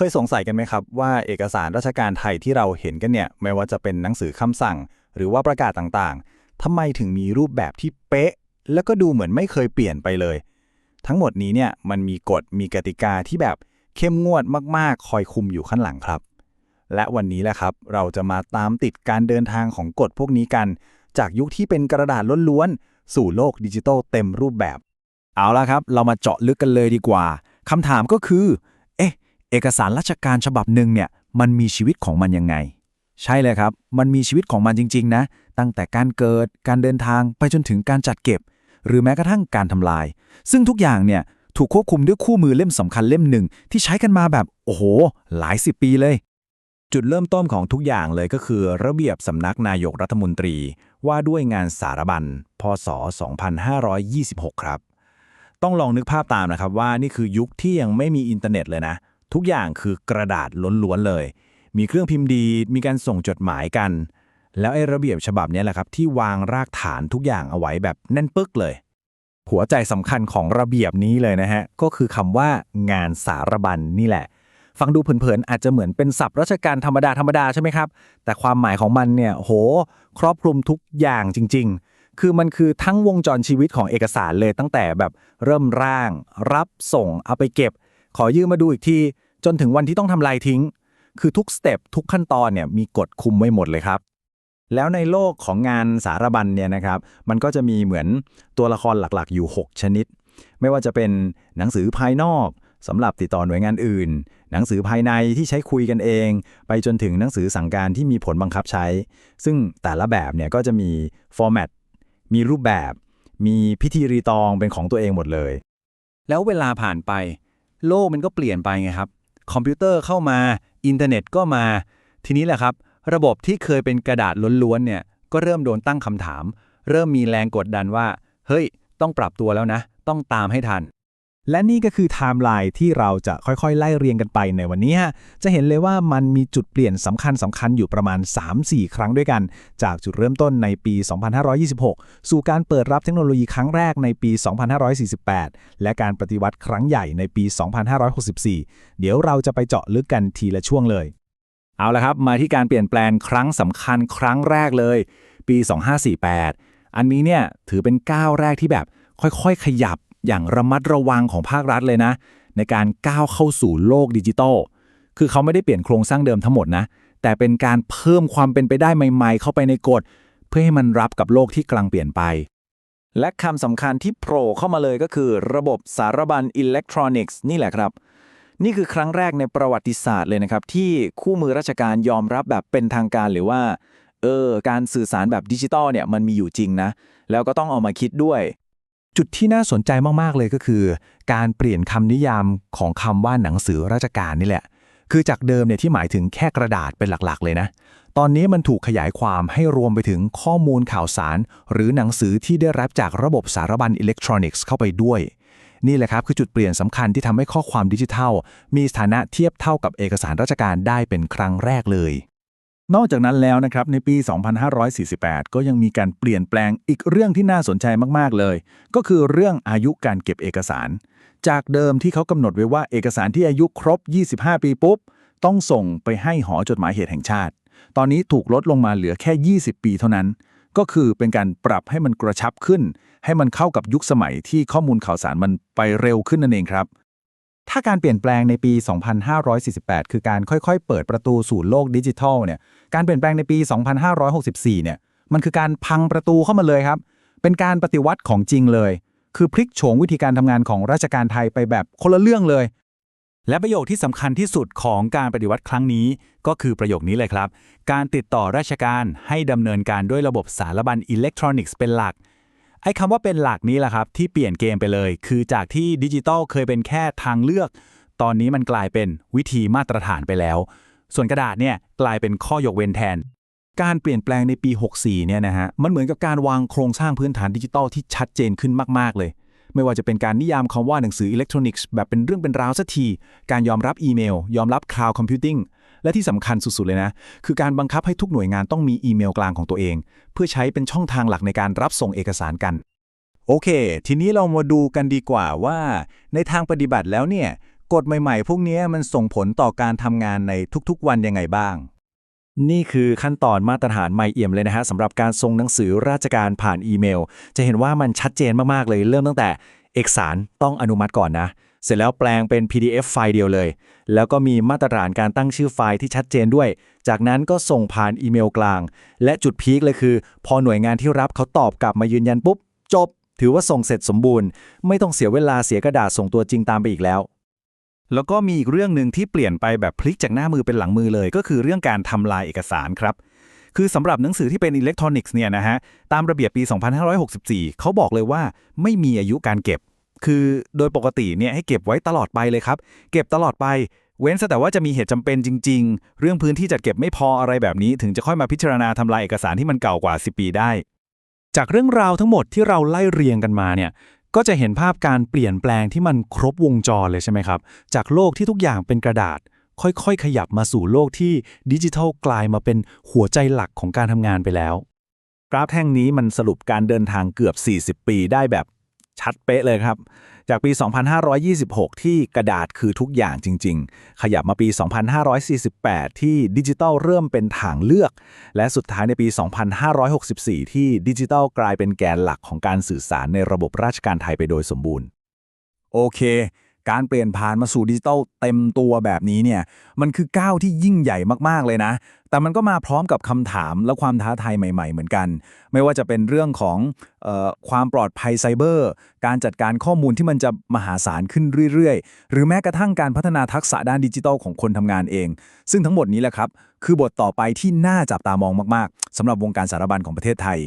เคยสงสัยกันไหมครับว่าเอกสารราชการไทยที่เราเห็นกันเนี่ยไม่ว่าจะเป็นหนังสือคำสั่ง หรือว่าประกาศต่างๆทำไมถึงมีรูปแบบที่เป๊ะ แล้วก็ดูเหมือนไม่เคยเปลี่ยนไปเลย ทั้งหมดนี้เนี่ยมันมีกฎมีกติกาที่แบบเข้มงวดมากๆ คอยคุมอยู่ข้างหลังครับ และวันนี้แหละครับ เราจะมาตามติดการเดินทางของกฎพวกนี้กัน จากยุคที่เป็นกระดาษล้วนๆสู่โลกดิจิทัลเต็มรูปแบบ เอาละครับ เรามาเจาะลึกกันเลยดีกว่าคำถามก็คือ เอกสารราชการฉบับหนึ่งเนี่ยมันมีชีวิตของมันยังไง ใช่เลยครับ มันมีชีวิตของมันจริง ๆ นะ ตั้งแต่การเกิดการเดินทางไปจนถึงการจัดเก็บ หรือแม้กระทั่งการทำลาย ซึ่งทุกอย่างเนี่ยถูกควบคุมด้วยคู่มือเล่มสำคัญเล่มหนึ่งที่ใช้กันมาแบบโอ้โห หลายสิบปีเลย จุดเริ่มต้นของทุกอย่างเลยก็คือระเบียบสำนักนายกรัฐมนตรี ว่าด้วยงานสารบัญพศ 2526 ครับ ต้องลองนึกภาพตามนะครับว่านี่คือยุคที่ยังไม่มีอินเทอร์เน็ตเลยนะ ทุกอย่างคือกระดาษล้วนๆเลย มีเครื่องพิมพ์ดี มีการส่งจดหมายกัน แล้วไอ้ระเบียบฉบับนี้แหละครับ ที่วางรากฐานทุกอย่างเอาไว้แบบแน่นปึ๊กเลย หัวใจสำคัญของระเบียบนี้เลยนะฮะ ก็คือคำว่างานสารบัญนนี่แหละ ฟังดูเผินๆอาจจะเหมือนเป็นศัพท์ราชการธรรมดาธรรมดาใช่ไหมครับ แต่ความหมายของมันเนี่ยโห ครอบคลุมทุกอย่างจริง ๆคือมันคือทั้งวงจรชีวิตของเอกสารเลยตั้งแต่แบบเริ่มร่าง รับส่งเอาไปเก็บ ขอยืมมาดูอีกที จนถึงวันที่ต้องทำลายทิ้ง คือทุกสเต็ปทุกขั้นตอนเนี่ยมีกฎคุมไว้หมดเลยครับแล้วในโลกของงานสารบัญเนี่ยนะครับมันก็จะมีเหมือนตัวละครหลักๆ อยู่ 6 ชนิด ไม่ว่าจะเป็นหนังสือภายนอกสำหรับติดต่อหน่วยงานอื่น หนังสือภายในที่ใช้คุยกันเอง ไปจนถึงหนังสือสั่งการที่มีผลบังคับใช้ ซึ่งแต่ละแบบเนี่ยก็จะมีฟอร์แมตมีรูปแบบ มีพิธีรีตองเป็นของตัวเองหมดเลย แล้วเวลาผ่านไป โลกมันก็เปลี่ยนไปไงครับ คอมพิวเตอร์เข้ามาอินเทอร์เน็ตก็มา ทีนี้แหละครับ ระบบที่เคยเป็นกระดาษล้วนๆเนี่ยก็เริ่มโดนตั้งคำถาม เริ่มมีแรงกดดันว่า เฮ้ย ต้องปรับตัวแล้วนะ ต้องตามให้ทัน และนี่ก็คือไทม์ไลน์ที่เราจะค่อยๆ ไล่เรียงกันไปในวันนี้ฮะจะเห็นเลยว่ามันมีจุดเปลี่ยนสำคัญสำคัญอยู่ประมาณ 3-4 ครั้งด้วยกัน จากจุดเริ่มต้นในปี 2526 สู่การเปิดรับเทคโนโลยีครั้งแรกในปี 2548 และการปฏิวัติครั้งใหญ่ในปี 2564 เดี๋ยวเราจะไปเจาะลึกกันทีละช่วงเลย เอาละครับ มาที่การเปลี่ยนแปลงครั้งสำคัญครั้งแรกเลย ปี 2548 อันนี้เนี่ยถือเป็นก้าวแรกที่แบบค่อยๆ ขยับ อย่างระมัดระวังของภาครัฐเลยนะ ในการก้าวเข้าสู่โลกดิจิทัลคือเขาไม่ได้เปลี่ยนโครงสร้างเดิมทั้งหมดนะ แต่เป็นการเพิ่มความเป็นไปได้ใหม่ๆ เข้าไปในกฎ เพื่อให้มันรับกับโลกที่กำลังเปลี่ยนไป และคำสำคัญที่โผล่เข้ามาเลยก็คือ ระบบสารบัญอิเล็กทรอนิกส์นี่แหละครับ นี่คือครั้งแรกในประวัติศาสตร์เลยนะครับ ที่คู่มือราชการยอมรับแบบเป็นทางการหรือว่าเออการสื่อสารแบบดิจิตอลเนี่ยมันมีอยู่จริงนะ แล้วก็ต้องเอามาคิดด้วย จุดที่น่าสนใจมาก ๆ เลยก็คือ การเปลี่ยนคำนิยามของคำว่าหนังสือราชการนี่แหละ คือจากเดิมเนี่ยที่หมายถึงแค่กระดาษเป็นหลัก ๆ เลยนะ ตอนนี้มันถูกขยายความให้รวมไปถึงข้อมูลข่าวสาร หรือหนังสือที่ได้รับจากระบบสารบัญอิเล็กทรอนิกส์เข้าไปด้วย นี่แหละครับคือจุดเปลี่ยนสำคัญที่ทำให้ข้อความดิจิทัล มีสถานะเทียบเท่ากับเอกสารราชการได้เป็นครั้งแรกเลย นอกจากนั้นแล้วนะครับในปี 2548 ก็ยังมีการเปลี่ยนแปลงอีกเรื่องที่น่าสนใจมากๆเลย ก็คือเรื่องอายุการเก็บเอกสาร จากเดิมที่เขากำหนดไว้ว่าเอกสารที่อายุครบ 25 ปีปุ๊บ ต้องส่งไปให้หอจดหมายเหตุแห่งชาติ ตอนนี้ถูกลดลงมาเหลือแค่ 20 ปีเท่านั้น ก็คือเป็นการปรับให้มันกระชับขึ้น ให้มันเข้ากับยุคสมัยที่ข้อมูลข่าวสารมันไปเร็วขึ้นนั่นเองครับ ถ้าการเปลี่ยนแปลงในปี 2548 คือการค่อยๆ เปิดประตูสู่โลกดิจิทัลเนี่ย การเปลี่ยนแปลงในปี 2564 เนี่ย มันคือการพังประตูเข้ามาเลยครับ เป็นการปฏิวัติของจริงเลย คือพลิกโฉงวิธีการทำงานของราชการไทยไปแบบคนละเรื่องเลย และประโยคที่สำคัญที่สุดของการปฏิวัติครั้งนี้ ก็คือประโยคนี้เลยครับ การติดต่อราชการให้ดำเนินการด้วยระบบสารบัญอิเล็กทรอนิกส์เป็นหลัก ไอ้คำว่าเป็นหลักนี้แหละครับ ที่เปลี่ยนเกมไปเลย คือจากที่ดิจิตอลเคยเป็นแค่ทางเลือก ตอนนี้มันกลายเป็นวิธีมาตรฐานไปแล้ว ส่วนกระดาษเนี่ยกลายเป็นข้อยกเว้นแทน การเปลี่ยนแปลงในปี 64 เนี่ยนะฮะมันเหมือนกับการวางโครงสร้างพื้นฐานดิจิตอลที่ชัดเจนขึ้นมาก ๆ เลย ไม่ว่าจะเป็นการนิยามคำว่าหนังสืออิเล็กทรอนิกส์แบบเป็นเรื่องเป็นราวสักทีการยอมรับอีเมล ยอมรับคลาวด์คอมพิวติ้ง และที่สำคัญสุด ๆ เลยนะ คือการบังคับให้ทุกหน่วยงานต้องมีอีเมลกลางของตัวเอง เพื่อใช้เป็นช่องทางหลักในการรับส่งเอกสารกัน โอเค ทีนี้เรามาดูกันดีกว่าว่า ในทางปฏิบัติแล้วเนี่ยกฎใหม่ๆ พวกนี้มันส่งผลต่อการทำงานในทุกๆ วันยังไงบ้าง นี่คือขั้นตอนมาตรฐานไม่เอี่ยมเลยนะฮะสำหรับการส่งหนังสือราชการผ่านอีเมล จะเห็นว่ามันชัดเจนมากๆเลยเริ่มตั้งแต่ เอกสารต้องอนุมัติก่อนนะ เสร็จแล้วแปลงเป็น PDF ไฟล์เดียวเลย แล้วก็มีมาตรฐานการตั้งชื่อไฟล์ที่ชัดเจนด้วย จากนั้นก็ส่งผ่านอีเมลกลาง และจุดพีคเลยคือ พอหน่วยงานที่รับเขาตอบกลับมายืนยันปุ๊บ จบ ถือว่าส่งเสร็จสมบูรณ์ ไม่ต้องเสียเวลาเสียกระดาษส่งตัวจริงตามไปอีกแล้วแล้วก็มีอีกเรื่องหนึ่งที่เปลี่ยนไปแบบพลิกจากหน้ามือเป็นหลังมือเลย ก็คือเรื่องการทำลายเอกสารครับ คือสำหรับหนังสือที่เป็นอิเล็กทรอนิกส์เนี่ยนะฮะ ตามระเบียบปี 2564 เขาบอกเลยว่าไม่มีอายุการเก็บ คือโดยปกติเนี่ยให้เก็บไว้ตลอดไปเลยครับ เก็บตลอดไป เว้นแต่ว่าจะมีเหตุจำเป็นจริง ๆ เรื่องพื้นที่จัดเก็บไม่พออะไรแบบนี้ ถึงจะค่อยมาพิจารณาทำลายเอกสารที่มันเก่ากว่า 10 ปีได้ จากเรื่องราวทั้งหมดที่เราไล่เรียงกันมาเนี่ยก็จะเห็นภาพการเปลี่ยนแปลงที่มันครบวงจรเลยใช่ไหมครับ จากโลกที่ทุกอย่างเป็นกระดาษ ค่อยๆ ขยับมาสู่โลกที่ดิจิทัลกลายมาเป็นหัวใจหลักของการทำงานไปแล้ว กราฟแท่งนี้มันสรุปการเดินทางเกือบ 40 ปีได้แบบ ชัดเป๊ะเลยครับ จากปี 2526 ที่กระดาษคือทุกอย่างจริง ๆ ขยับมาปี 2548 ที่ดิจิทัลเริ่มเป็นทางเลือก และสุดท้ายในปี 2564 ที่ดิจิทัลกลายเป็นแกนหลักของการสื่อสารในระบบราชการไทยไปโดยสมบูรณ์ โอเค การเปลี่ยนผ่านมาสู่ดิจิทัลเต็มตัวแบบนี้เนี่ยมันคือก้าวที่ยิ่งใหญ่มากๆเลยนะ แต่มันก็มาพร้อมกับคำถามและความท้าทายใหม่ ๆ เหมือนกัน ไม่ว่าจะเป็นเรื่องของออความปลอดภัยไซเบอร์ การจัดการข้อมูลที่มันจะมหาศาลขึ้นเรื่อยๆ หรือแม้กระทั่งการพัฒนาทักษะด้านดิจิทัลของคนทำงานเอง ซึ่งทั้งหมดนี้แหละครับ คือบทต่อไปที่น่าจับตามองมากๆสำหรับวงการสารบัญของประเทศไทย